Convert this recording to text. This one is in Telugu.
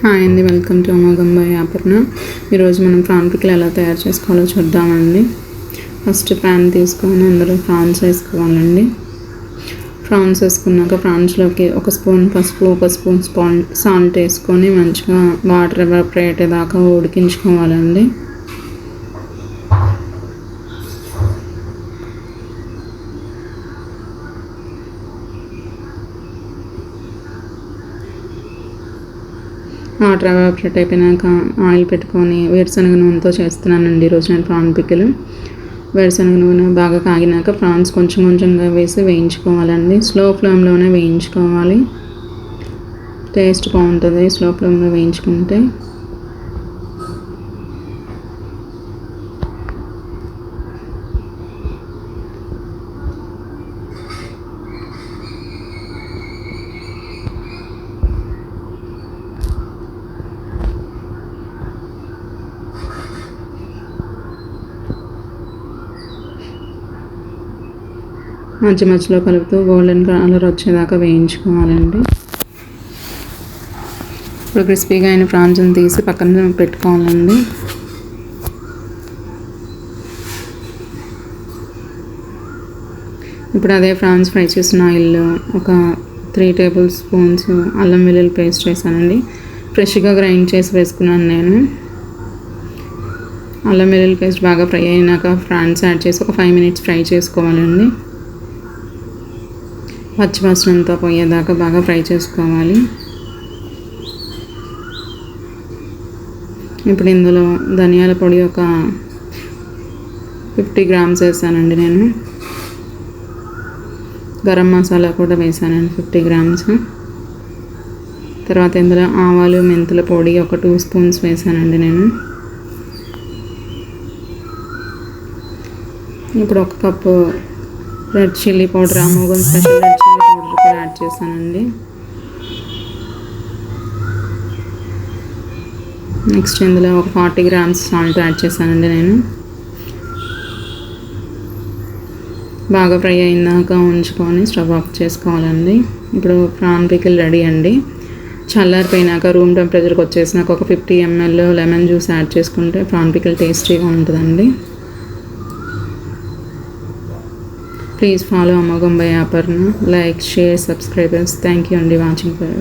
హాయ్ అండి వెల్కమ్ టు అమోఘంబాయ్ ఆపర్ణ ఈరోజు మనం ప్రాన్ పిక్లు ఎలా తయారు చేసుకోవాలో చూద్దామండి. ఫస్ట్ ప్యాన్ తీసుకొని అందులో ప్రాన్స్ వేసుకోవాలండి. ప్రాన్స్ వేసుకున్నాక ప్రాన్స్లోకి ఒక స్పూన్ పసుపు ఒక స్పూన్ స్పాన్ సాల్ట్ వేసుకొని మంచిగా వాటర్ ఎవాపరేట్ దాకా ఉడికించుకోవాలండి. వాటర్ ఎవాపరేట్ అయిపోయినాక ఆయిల్ పెట్టుకొని వేరుశనగ నూనెతో చేస్తున్నానండి ఈరోజు నేను ప్రాన్ పిక్కలు. వేరుశనగ నూనె బాగా కాగినాక ప్రాన్స్ కొంచెం కొంచెంగా వేసి వేయించుకోవాలండి. స్లో ఫ్లేమ్లోనే వేయించుకోవాలి. టేస్ట్ బాగుంటుంది స్లో ఫ్లేమ్లో వేయించుకుంటే. మధ్య మధ్యలో కలుపుతూ గోల్డెన్ కలర్ వచ్చేదాకా వేయించుకోవాలండి. ఇప్పుడు క్రిస్పీగా అయిన ప్రాన్స్ని తీసి పక్కన పెట్టుకోవాలండి. ఇప్పుడు అదే ఫ్రాన్స్ ఫ్రై చేసిన ఆయిల్ ఒక త్రీ టేబుల్ స్పూన్స్ అల్లం వెల్లుల్లి పేస్ట్ వేసానండి. ఫ్రెష్గా గ్రైండ్ చేసి వేసుకున్నాను నేను. అల్లం వెల్లుల్లి పేస్ట్ బాగా ఫ్రై అయినాక ఫ్రాన్స్ యాడ్ చేసి ఒక ఫైవ్ మినిట్స్ ఫ్రై చేసుకోవాలండి. పచ్చివాసన అంతా పోయేదాకా బాగా ఫ్రై చేసుకోవాలి. ఇప్పుడు ఇందులో ధనియాల పొడి ఒక ఫిఫ్టీ గ్రామ్స్ వేసానండి నేను. గరం మసాలా కూడా వేసానండి ఫిఫ్టీ గ్రామ్స్. తర్వాత ఇందులో ఆవాలు మెంతుల పొడి ఒక టూ స్పూన్స్ వేసానండి నేను. ఇప్పుడు ఒక కప్పు రెడ్ చిల్లీ పౌడర్ అమోగం స్పెషల్ రెడ్ చిల్లీ పౌడర్ కూడా యాడ్ చేశానండి. నెక్స్ట్ ఇందులో ఒక ఫార్టీ గ్రామ్స్ సాల్ట్ యాడ్ చేశానండి నేను. బాగా ఫ్రై అయిందాక ఉంచుకొని స్టవ్ ఆఫ్ చేసుకోవాలండి. ఇప్పుడు ప్రాన్ పికిల్ రెడీ అండి. చల్లారిపోయినాక రూమ్ టెంపరేచర్కి వచ్చేసినాక ఒక fifty ML lemon juice add చేసుకుంటే ప్రాన్ పికిల్ టేస్టీగా ఉంటుందండి. ప్లీజ్ ఫాలో అమ్మగంబై యాపర్ను like share subscribers thank you అండి వాచింగ్ ఫర్